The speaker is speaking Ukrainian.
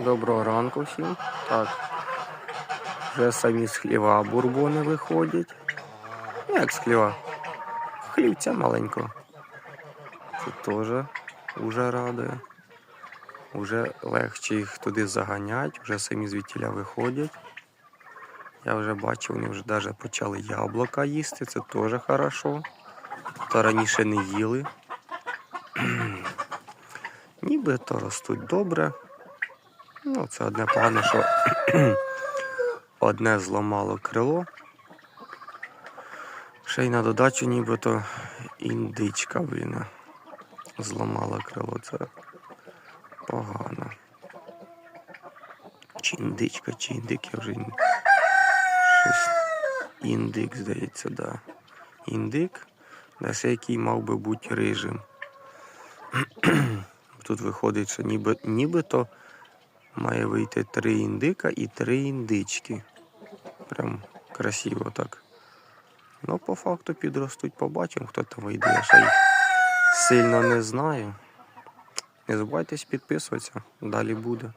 Доброго ранку всім. Так. Вже самі з хліва бурбони виходять. Ну, Як з хліва? Хлівця маленького. Це теж уже радує. Уже легше їх туди заганять, вже самі звідтіля виходять. Я вже бачу, вони вже навіть почали яблука їсти, це теж хорошо. То раніше не їли. Ніби то ростуть добре. Ну, це одне погано, що одне зламало крило. Ще й на додачу нібито індичка, блін, зламала крило. Це погано. Чи індичка, чи індик, я вже щось. Індик, здається, да. Індик, десь який мав би бути рижим. Тут виходить, що ніби, нібито має вийти три індика і три індички. Прям красиво так. Ну, по факту підростуть, побачимо, хто там вийде. Я ще їх сильно не знаю. Не забувайтесь підписуватися, далі буде.